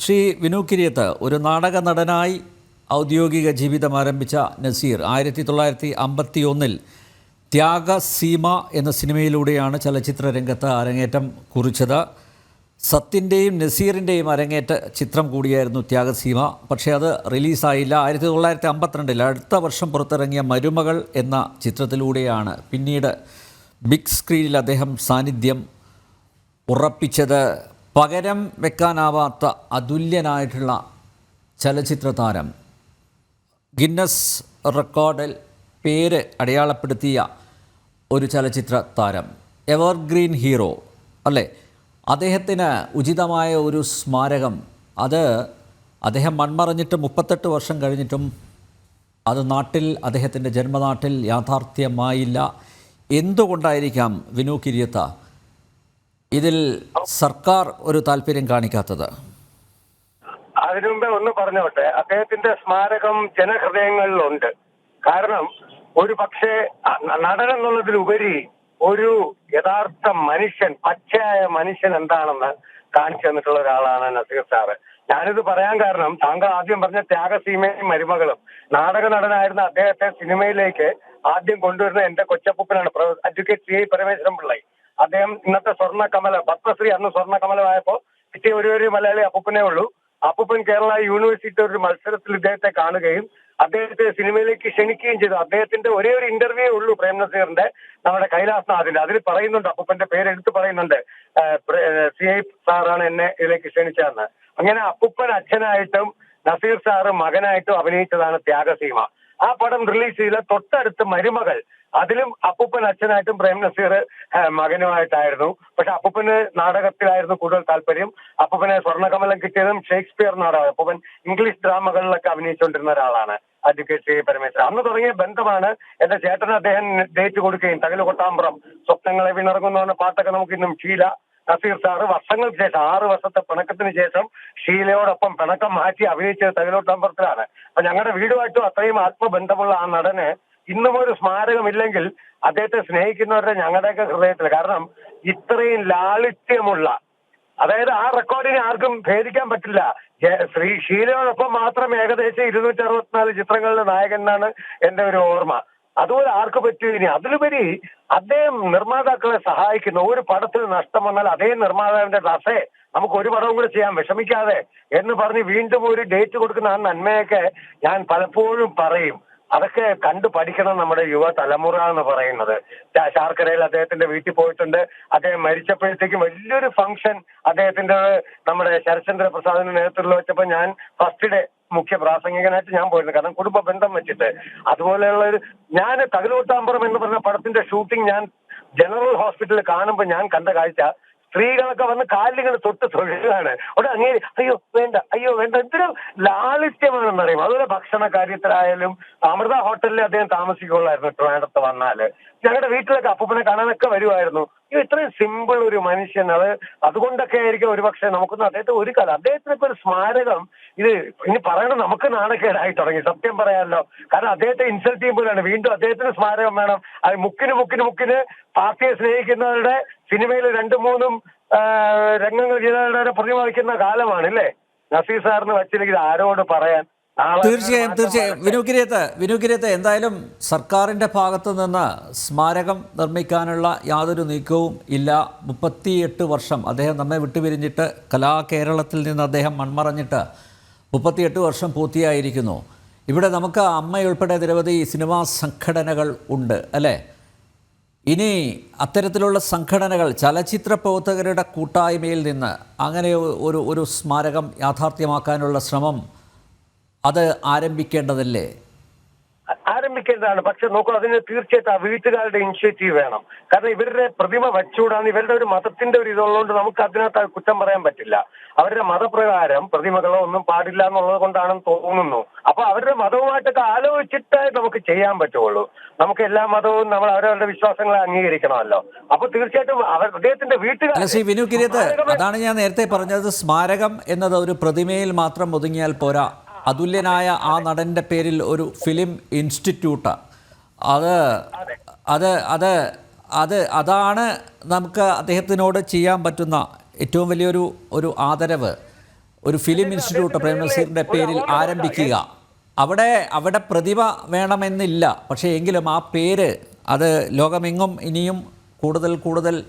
ശ്രീ വിനു കിരിയത്ത് ഒരു നാടക നടനായി ഔദ്യോഗിക ജീവിതം ആരംഭിച്ച നസീർ ആയിരത്തി തൊള്ളായിരത്തി അമ്പത്തി ഒന്നിൽ ത്യാഗസീമ എന്ന സിനിമയിലൂടെയാണ് ചലച്ചിത്ര രംഗത്ത് അരങ്ങേറ്റം കുറിച്ചത്. സത്തിന്റെയും നസീറിന്റെയും അരങ്ങേറ്റ ചിത്രം കൂടിയായിരുന്നു ത്യാഗസീമ. പക്ഷേ അത് റിലീസായില്ല. ആയിരത്തി തൊള്ളായിരത്തി അമ്പത്തിരണ്ടിൽ അടുത്ത വർഷം പുറത്തിറങ്ങിയ മരുമകൾ എന്ന ചിത്രത്തിലൂടെയാണ് പിന്നീട് ബിഗ് സ്ക്രീനിൽ അദ്ദേഹം സാന്നിധ്യം ഉറപ്പിച്ചത്. പകരം വെക്കാനാവാത്ത അതുല്യനായിട്ടുള്ള ചലച്ചിത്ര താരം ഗിന്നസ് റെക്കോർഡിൽ പേര് അടയാളപ്പെടുത്തിയ ഒരു ചലച്ചിത്ര താരം എവർഗ്രീൻ ഹീറോ അല്ലേ? അദ്ദേഹത്തിന് ഉചിതമായ ഒരു സ്മാരകം. അത് അദ്ദേഹം മൺമറഞ്ഞിട്ട് മുപ്പത്തെട്ട് വർഷം കഴിഞ്ഞിട്ടും അത് നാട്ടിൽ അദ്ദേഹത്തിന്റെ ജന്മനാട്ടിൽ യാഥാർത്ഥ്യമായില്ല. എന്തുകൊണ്ടായിരിക്കാം വിനു കിരിയത്ത ഇതിൽ സർക്കാർ ഒരു താല്പര്യം കാണിക്കാത്തത്? അതിനു മുമ്പേ ഒന്ന് പറഞ്ഞോട്ടെ അദ്ദേഹത്തിന്റെ സ്മാരകം ജനഹൃദയങ്ങളിലുണ്ട്. കാരണം ഒരു പക്ഷേ നടൻ എന്നുള്ളതിലുപരി ഒരു യഥാർത്ഥ മനുഷ്യൻ പച്ചയായ മനുഷ്യൻ എന്താണെന്ന് കാണിച്ചു തന്നിട്ടുള്ള ഒരാളാണ് നസീർ സാറ്. ഞാനിത് പറയാൻ കാരണം താങ്കൾ ആദ്യം പറഞ്ഞ ത്യാഗസീമയും മരുമകളും നാടക നടനായിരുന്ന അദ്ദേഹത്തെ സിനിമയിലേക്ക് ആദ്യം കൊണ്ടുവരുന്ന എന്റെ കൊച്ചപ്പൂപ്പനാണ് advocate C I Parameswaran Pillai. അദ്ദേഹം ഇന്നത്തെ സ്വർണ കമല പത്മശ്രീ അന്ന് സ്വർണ കമലമായപ്പോ കിട്ടിയ ഒരു ഒരു മലയാളി അപ്പൂപ്പനേ ഉള്ളൂ. അപ്പുപ്പൻ കേരള യൂണിവേഴ്സിറ്റി ഒരു മത്സരത്തിൽ ഇദ്ദേഹത്തെ കാണുകയും അദ്ദേഹത്തെ സിനിമയിലേക്ക് ക്ഷണിക്കുകയും ചെയ്തു. അദ്ദേഹത്തിന്റെ ഒരേ ഒരു ഇന്റർവ്യൂ ഉള്ളൂ പ്രേംനസീറിന്റെ നമ്മുടെ കൈലാസ്നാഥിന്റെ അതിൽ പറയുന്നുണ്ട് അപ്പുപ്പന്റെ പേര് എടുത്ത് പറയുന്നുണ്ട് സി ഐ സാറാണ് എന്നെ ഇതിലേക്ക് ക്ഷണിച്ചതെന്ന്. അങ്ങനെ അപ്പുപ്പൻ അച്ഛനായിട്ടും നസീർ സാറ് മകനായിട്ടും അഭിനയിച്ചതാണ് ത്യാഗസീമ. ആ പടം റിലീസ് ചെയ്ത തൊട്ടടുത്ത് മരുമകൾ അതിലും അപ്പൂപ്പൻ അച്ഛനായിട്ടും പ്രേം നസീർ മകനുമായിട്ടായിരുന്നു. പക്ഷെ അപ്പൂപ്പന് നാടകത്തിലായിരുന്നു കൂടുതൽ താല്പര്യം. അപ്പൂപ്പനെ സ്വർണകമലം കിട്ടിയതും ഷേക്സ്പിയർ നാടകം. അപ്പൂപ്പൻ ഇംഗ്ലീഷ് ഡ്രാമകളിലൊക്കെ അഭിനയിച്ചുകൊണ്ടിരുന്ന ഒരാളാണ് അഡ്വക്കേറ്റ് ശ്രീ പരമേശ്വരൻ. അന്ന് തുടങ്ങിയ ബന്ധമാണ് എന്റെ ചേട്ടൻ അദ്ദേഹം ഡേറ്റ് കൊടുക്കുകയും തകൽ കൊട്ടാമ്പ്രം സ്വപ്നങ്ങളെ വിണർങ്ങുന്ന പാട്ടൊക്കെ നമുക്ക് ഇന്നും ഷീല നസീർ സാറ് വർഷങ്ങൾക്ക് ശേഷം ആറ് വർഷത്തെ പിണക്കത്തിന് ശേഷം ഷീലയോടൊപ്പം പിണക്കം മാറ്റി അഭിനയിച്ചത് തകലോട്ടമ്പലത്തിലാണ് അപ്പൊ ഞങ്ങളുടെ വീടുമായിട്ടും അത്രയും ആത്മബന്ധമുള്ള ആ നടന് ഇന്നും ഒരു സ്മാരകമില്ലെങ്കിൽ അദ്ദേഹത്തെ സ്നേഹിക്കുന്നവരുടെ ഞങ്ങളുടെയൊക്കെ ഹൃദയത്തിൽ. കാരണം ഇത്രയും ലാളിത്യമുള്ള അതായത് ആ റെക്കോർഡിനെ ആർക്കും ഭേദിക്കാൻ പറ്റില്ല. ശ്രീ ഷീലയോടൊപ്പം മാത്രം ഏകദേശം ഇരുന്നൂറ്റി അറുപത്തിനാല് ചിത്രങ്ങളുടെ നായകൻ എന്നാണ് എന്റെ ഒരു ഓർമ്മ. അതുപോലെ ആർക്ക് പറ്റൂ ഇനി? അതിലുപരി അദ്ദേഹം നിർമ്മാതാക്കളെ സഹായിക്കുന്ന. ഒരു പടത്തിൽ നഷ്ടം വന്നാൽ അതേ നിർമ്മാതാവിന്റെ ദസേ നമുക്ക് ഒരു പടവും കൂടെ ചെയ്യാം. വിഷമിക്കാതെ എന്ന് പറഞ്ഞ് വീണ്ടും ഒരു ഡേറ്റ് കൊടുക്കുന്ന ആ നന്മയൊക്കെ ഞാൻ പലപ്പോഴും പറയും. അതൊക്കെ കണ്ടു പഠിക്കണം നമ്മുടെ യുവ തലമുറ എന്ന് പറയുന്നത്. ശാർക്കരയിൽ അദ്ദേഹത്തിന്റെ വീട്ടിൽ പോയിട്ടുണ്ട്. അദ്ദേഹം മരിച്ചപ്പോഴത്തേക്കും വലിയൊരു ഫംഗ്ഷൻ അദ്ദേഹത്തിന്റെ നമ്മുടെ ശരത്ചന്ദ്ര പ്രസാദിന്റെ നേതൃത്വത്തിൽ വെച്ചപ്പോൾ ഞാൻ ഫസ്റ്റ് ഡേ മുഖ്യ പ്രാസംഗികനായിട്ട് ഞാൻ പോയിരുന്നു. കാരണം കുടുംബ ബന്ധം വെച്ചിട്ട്. അതുപോലെയുള്ള ഒരു ഞാൻ തകലൂട്ടാമ്പറം എന്ന് പറഞ്ഞ പടത്തിന്റെ ഷൂട്ടിംഗ് ഞാൻ ജനറൽ ഹോസ്പിറ്റലിൽ കാണുമ്പോൾ ഞാൻ കണ്ട കാഴ്ച സ്ത്രീകളൊക്കെ വന്ന് കാലിങ്ങനെ തൊട്ട് തൊഴിലാണ് അവിടെ അങ്ങനെ അയ്യോ വേണ്ട അയ്യോ വേണ്ട എന്തൊരു ലാളിത്യമാണെന്ന് അറിയും അതുപോലെ ഭക്ഷണ കാര്യത്തിലായാലും അമൃത ഹോട്ടലിൽ അദ്ദേഹം താമസിക്കുള്ളായിരുന്നു ട്രിവാൻഡ്രത്ത് വന്നാൽ ഞങ്ങളുടെ വീട്ടിലൊക്കെ അപ്പൂപ്പനെ കാണാനൊക്കെ വരുമായിരുന്നു ഇത്രയും സിമ്പിൾ ഒരു മനുഷ്യൻ അത് അതുകൊണ്ടൊക്കെ ആയിരിക്കും ഒരുപക്ഷെ നമുക്കൊന്നും അദ്ദേഹത്തെ ഒരു കാലം അദ്ദേഹത്തിനൊക്കെ ഒരു സ്മാരകം ഇത് ഇനി പറയണം നമുക്ക് നാണക്കേടായി തുടങ്ങി സത്യം പറയാമല്ലോ കാരണം അദ്ദേഹത്തെ ഇൻസൾട്ട് ചെയ്യുമ്പോഴാണ് വീണ്ടും അദ്ദേഹത്തിന് സ്മാരകം വേണം. അത് മുക്കിന് മുക്കിന് മുക്കിന് പാർട്ടിയെ സ്നേഹിക്കുന്നവരുടെ സിനിമയിൽ രണ്ടും മൂന്നും രംഗങ്ങൾ ചെയ്തവരുടെ പ്രതിമ വയ്ക്കുന്ന കാലമാണ് അല്ലേ നസീർ സാറിന് വച്ചില്ലെങ്കിൽ ആരോട് പറയാൻ? തീർച്ചയായും തീർച്ചയായും. വിനുകിരിയത്ത് വിനുകിരിയത്ത് എന്തായാലും സർക്കാരിന്റെ ഭാഗത്ത് നിന്ന് സ്മാരകം നിർമ്മിക്കാനുള്ള യാതൊരു നീക്കവും ഇല്ല. മുപ്പത്തിയെട്ട് വർഷം അദ്ദേഹം നമ്മെ വിട്ടുപിരിഞ്ഞിട്ട് കലാകേരളത്തിൽ നിന്ന് അദ്ദേഹം മൺമറഞ്ഞിട്ട് മുപ്പത്തിയെട്ട് വർഷം പൂർത്തിയായിരിക്കുന്നു. ഇവിടെ നമുക്ക് അമ്മയുൾപ്പെടെ നിരവധി സിനിമാ സംഘടനകൾ ഉണ്ട് അല്ലേ? ഇനി അത്തരത്തിലുള്ള സംഘടനകൾ ചലച്ചിത്ര പ്രവർത്തകരുടെ കൂട്ടായ്മയിൽ നിന്ന് അങ്ങനെ ഒരു ഒരു സ്മാരകം യാഥാർത്ഥ്യമാക്കാനുള്ള ശ്രമം അത് ആരംഭിക്കേണ്ടതല്ലേ? ആരംഭിക്കേണ്ടതാണ്. പക്ഷെ നോക്കൂ അതിന് തീർച്ചയായിട്ടും ആ വീട്ടുകാരുടെ ഇനിഷ്യേറ്റീവ് വേണം. കാരണം ഇവരുടെ പ്രതിമ വച്ചുകൂടാന്ന് ഇവരുടെ ഒരു മതത്തിന്റെ ഒരു ഇതുള്ളതുകൊണ്ട് നമുക്ക് അതിനകത്ത് കുറ്റം പറയാൻ പറ്റില്ല. അവരുടെ മതപ്രകാരം പ്രതിമകളോ ഒന്നും പാടില്ല എന്നുള്ളത് കൊണ്ടാണെന്ന് തോന്നുന്നു. അപ്പൊ അവരുടെ മതവുമായിട്ടൊക്കെ ആലോചിച്ചിട്ടേ നമുക്ക് ചെയ്യാൻ പറ്റുള്ളൂ. നമുക്ക് എല്ലാ മതവും നമ്മൾ അവരവരുടെ വിശ്വാസങ്ങളെ അംഗീകരിക്കണമല്ലോ. അപ്പൊ തീർച്ചയായിട്ടും അവർ അദ്ദേഹത്തിന്റെ വീട്ടുകാർ അതാണ് ഞാൻ നേരത്തെ പറഞ്ഞത്. സ്മാരകം എന്നത് ഒരു പ്രതിമയിൽ മാത്രം ഒതുങ്ങിയാൽ പോരാ. അതുല്യനായ ആ നടന്റെ പേരിൽ ഒരു ഫിലിം ഇൻസ്റ്റിറ്റ്യൂട്ട്. അത് അത്. അത് അത് അതാണ് നമുക്ക് അദ്ദേഹത്തിനോട് ചെയ്യാൻ പറ്റുന്ന ഏറ്റവും വലിയൊരു ഒരു ആദരവ്. ഒരു ഫിലിം ഇൻസ്റ്റിറ്റ്യൂട്ട് പ്രേംനസീറിന്റെ പേരിൽ ആരംഭിക്കുക. അവിടെ അവിടെ പ്രതിഭ വേണമെന്നില്ല. പക്ഷേ എങ്കിലും ആ പേര് അത് ലോകമെങ്ങും ഇനിയും കൂടുതൽ കൂടുതൽ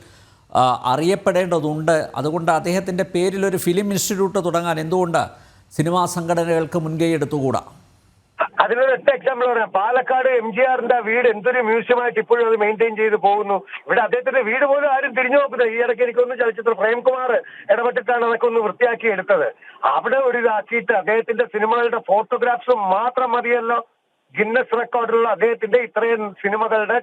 അറിയപ്പെടേണ്ടതുണ്ട്. അതുകൊണ്ട് അദ്ദേഹത്തിന്റെ പേരിൽ ഒരു ഫിലിം ഇൻസ്റ്റിറ്റ്യൂട്ട് തുടങ്ങാൻ എന്തുകൊണ്ട് സിനിമാ സംഘടനകൾക്ക് മുൻകൈ എടുത്തുകൂടാ? അതിനൊരു ഒറ്റ എക്സാമ്പിൾ പറയാം. പാലക്കാട് എം ജി ആറിന്റെ വീട് എന്തൊരു മ്യൂസിയമായിട്ട് ഇപ്പോഴും അത് മെയിന്റെയിൻ ചെയ്ത് പോകുന്നു. ഇവിടെ അദ്ദേഹത്തിന്റെ വീട് പോലും ആരും തിരിഞ്ഞു നോക്കുന്നത് ഈ ഇടയ്ക്ക് എനിക്കൊന്ന് ചലച്ചിത്ര പ്രേംകുമാർ ഇടപെട്ടിട്ടാണ് അതൊക്കെ ഒന്ന് വൃത്തിയാക്കി എടുത്തത്. അവിടെ ഒരു ഇതാക്കിയിട്ട് അദ്ദേഹത്തിന്റെ സിനിമകളുടെ ഫോട്ടോഗ്രാഫ്സ് മാത്രം മതിയല്ലോ. ഗിന്നസ് റെക്കോർഡിലുള്ള അദ്ദേഹത്തിന്റെ ഇത്രയും സിനിമകളുടെ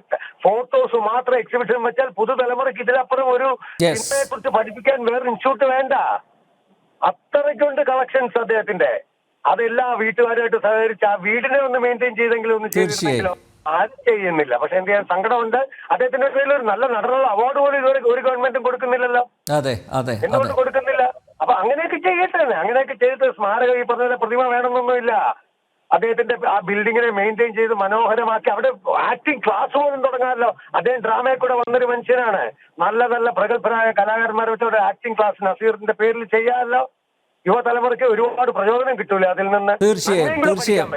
ഫോട്ടോസ് മാത്രം എക്സിബിഷൻ വെച്ചാൽ പുതുതലമുറയ്ക്ക് ഇതിലപ്പുറം ഒരു. സിനിമയെ കുറിച്ച് പഠിപ്പിക്കാൻ വേറെ ഇൻസ്റ്റിറ്റ്യൂട്ട് വേണ്ട. അത്രയ്ക്കുണ്ട് കളക്ഷൻസ് അദ്ദേഹത്തിന്റെ. അതെല്ലാം വീട്ടുകാരുമായിട്ട് സഹകരിച്ച് ആ വീടിനെ ഒന്ന് മെയിന്റെയിൻ ചെയ്തെങ്കിലും ഒന്ന് ചെയ്തിരുന്നെങ്കിലോ ആരും ചെയ്യുന്നില്ല. പക്ഷെ എന്ത് ചെയ്യാൻ സങ്കടമുണ്ട്. അദ്ദേഹത്തിന്റെ പേരിൽ ഒരു നല്ല നടനുള്ള അവാർഡ് പോലും ഇതുവരെ ഒരു ഗവൺമെന്റും കൊടുക്കുന്നില്ലല്ലോ. അതെ അതെ അതെ. എന്തുകൊണ്ട് കൊടുക്കുന്നില്ല? അപ്പൊ അങ്ങനെയൊക്കെ ചെയ്യട്ടെ. അങ്ങനെയൊക്കെ ചെയ്തിട്ട് സ്മാരകം ഈ പറഞ്ഞ പ്രതിമ വേണമെന്നൊന്നുമില്ല. അദ്ദേഹത്തിന്റെ ആ ബിൽഡിങ്ങിനെ മെയിന്റെയിൻ ചെയ്ത് മനോഹരമാക്കി. അവിടെ ആക്ടിംഗ് ക്ലാസ് പോലും തുടങ്ങാമല്ലോ അദ്ദേഹം ഡ്രാമയിൽ കൂടെ വന്നൊരു മനുഷ്യനാണ്. നല്ല നല്ല പ്രഗത്ഭരായ കലാകാരന്മാരെ വെച്ച് അവിടെ ആക്ടിംഗ് ക്ലാസ് നസീറിന്റെ പേരിൽ ചെയ്യാമല്ലോ യുവതലമുറയ്ക്ക് ഒരുപാട് പ്രചോദനം കിട്ടൂല അതിൽ നിന്ന്. തീർച്ചയായും തീർച്ചയായും.